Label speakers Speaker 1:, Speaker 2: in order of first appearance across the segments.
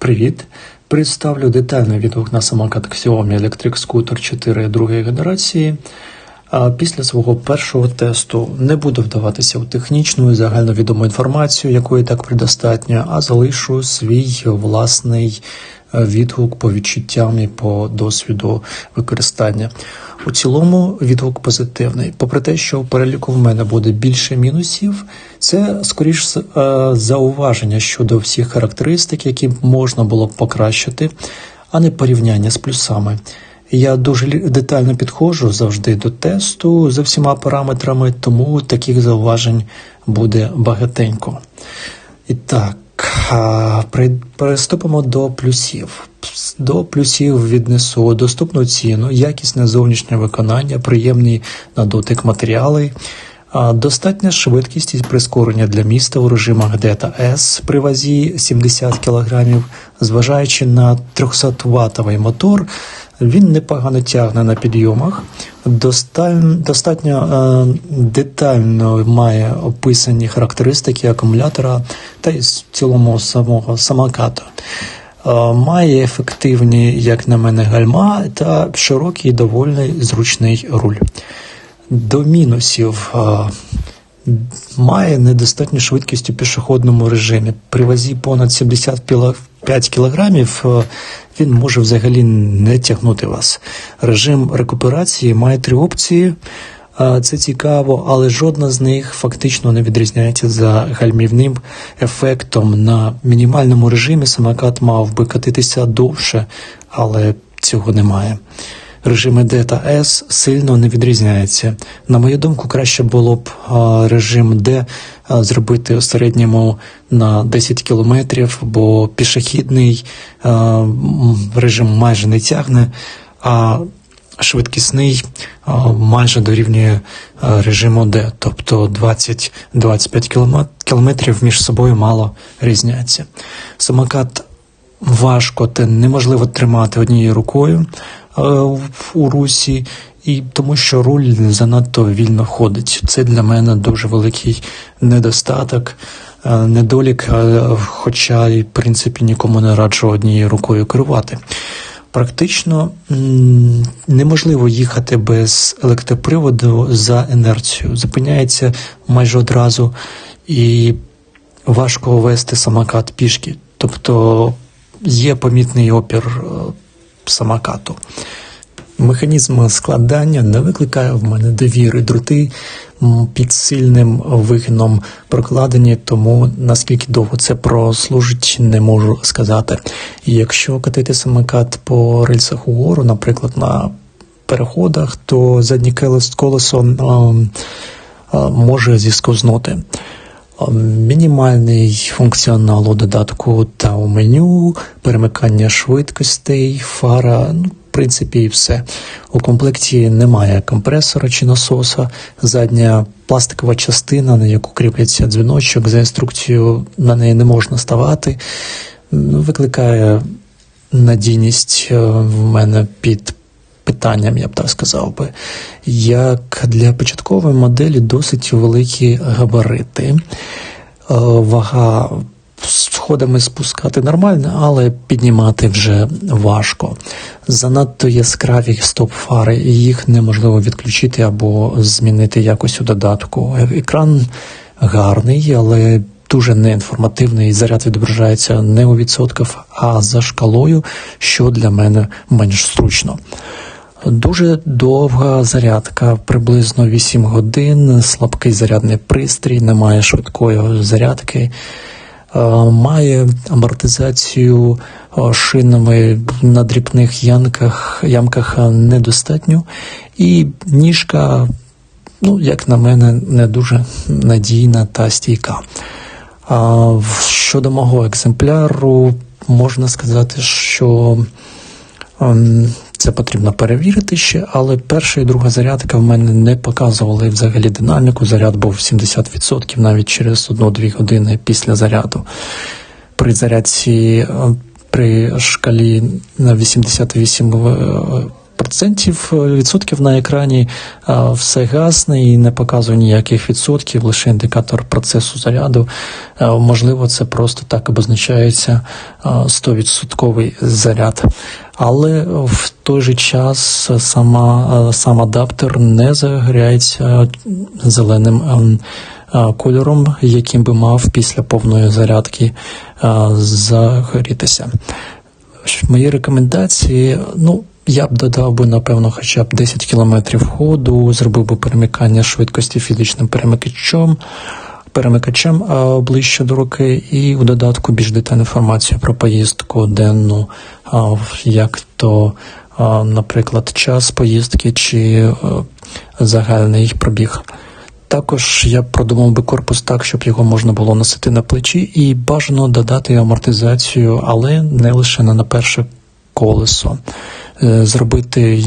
Speaker 1: Привіт! Представлю детальний відгук на самокат Xiaomi Electric Scooter 4 другої генерації. Після свого першого тесту не буду вдаватися у технічну і загальновідому інформацію, якої так предостатньо, а залишу свій власний е, відгук по відчуттям і по досвіду використання. У цілому відгук позитивний. Попри те, що в переліку в мене буде більше мінусів, це скоріш е, зауваження щодо всіх характеристик, які можна було б покращити, а не порівняння з плюсами. Я дуже детально підходжу завжди до тесту за всіма параметрами, тому таких зауважень буде багатенько. І так, приступимо до плюсів. До плюсів віднесу доступну ціну, якісне зовнішнє виконання, приємні на дотик матеріали, достатня швидкість і прискорення для міста у режимах D та S при вазі 70 кг, зважаючи на 300 ватовий мотор, він непогано тягне на підйомах, достатньо е, детально має описані характеристики акумулятора та й в цілому самого самоката. Е, має ефективні, як на мене, гальма та широкий доволі зручний руль. До мінусів е, має недостатню швидкість у пішохідному режимі. При вазі понад 75 кілограмів е, він може взагалі не тягнути вас. Режим рекуперації має три опції. Е, Це цікаво, але жодна з них фактично не відрізняється за гальмівним ефектом. На мінімальному режимі самокат мав би катитися довше, але цього немає. Режими D та S сильно не відрізняються. На мою думку, краще було б режим D зробити у середньому на 10 кілометрів, бо пішохідний режим майже не тягне, а швидкісний майже дорівнює режиму D, тобто 20-25 кіломе- кілометрів між собою мало різняться. Самокат важко та неможливо тримати однією рукою у русі, і тому що руль занадто вільно ходить. Це для мене дуже великий недостаток, е, недолік, е, хоча і в принципі нікому не раджу однією рукою керувати. Практично неможливо їхати без електроприводу за інерцією. Зупиняється майже одразу і важко вести самокат пішки. Тобто є помітний опір е, самокату. Механізм складання не викликає в мене довіри. Дроти під сильним вигином прокладені, тому наскільки довго це прослужить, не можу сказати. Якщо катити самокат по рельсах угору, наприклад, на переходах, то заднє колес- колесо ем, е, може зісковзнути. Е, Мінімальний функціонал у додатку та у меню, перемикання швидкостей, фара, ну, в принципі, і все. У комплекті немає компресора чи насоса, задня пластикова частина, на яку кріпляться дзвіночок, за інструкцією на неї не можна ставати. Викликає надійність е, в мене під питанням, я б так сказав би. Як для початкової моделі досить великі габарити. Е, Вага сходами спускати нормально, але піднімати вже важко. Занадто яскраві стоп-фари, і їх неможливо відключити або змінити якось у додатку. Екран гарний, але дуже неінформативний. Заряд відображається не у відсотках, а за шкалою, що для мене менш зручно. Дуже довга зарядка, приблизно 8 годин, слабкий зарядний пристрій, немає швидкої зарядки, Е, має амортизацію е, шинами на дрібних ямках, ямках недостатньо, і ніжка, ну, як на мене, не дуже надійна та стійка. Щодо мого екземпляру, можна сказати, що ем, це потрібно перевірити ще, але перша і друга зарядка в мене не показували взагалі динаміку. Заряд був 70% навіть через 1-2 години після заряду. При зарядці е, при шкалі на 88% 100% відсотків на екрані все гасне і не показує ніяких відсотків, лише індикатор процесу заряду. Можливо, це просто так обозначається 100% заряд. Але в той же час сама, сам адаптер не загоряється зеленим кольором, яким би мав після повної зарядки загорітися. Мої рекомендації, ну, я б додав би, напевно, хоча б 10 км ходу, зробив би перемикання швидкості фізичним перемикачем, перемикачем ближче до руки, і у додатку більш детальну інформацію про поїздку денну, як то, наприклад, час поїздки чи загальний пробіг. Також я продумав би корпус так, щоб його можна було носити на плечі, і бажано додати амортизацію, але не лише на перше колесо. Е, Зробити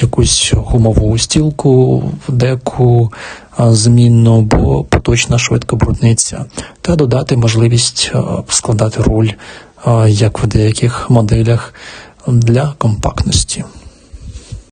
Speaker 1: якусь гумову стілку, деку змінну, бо поточна швидко брудниться, та додати можливість складати руль, як в деяких моделях для компактності.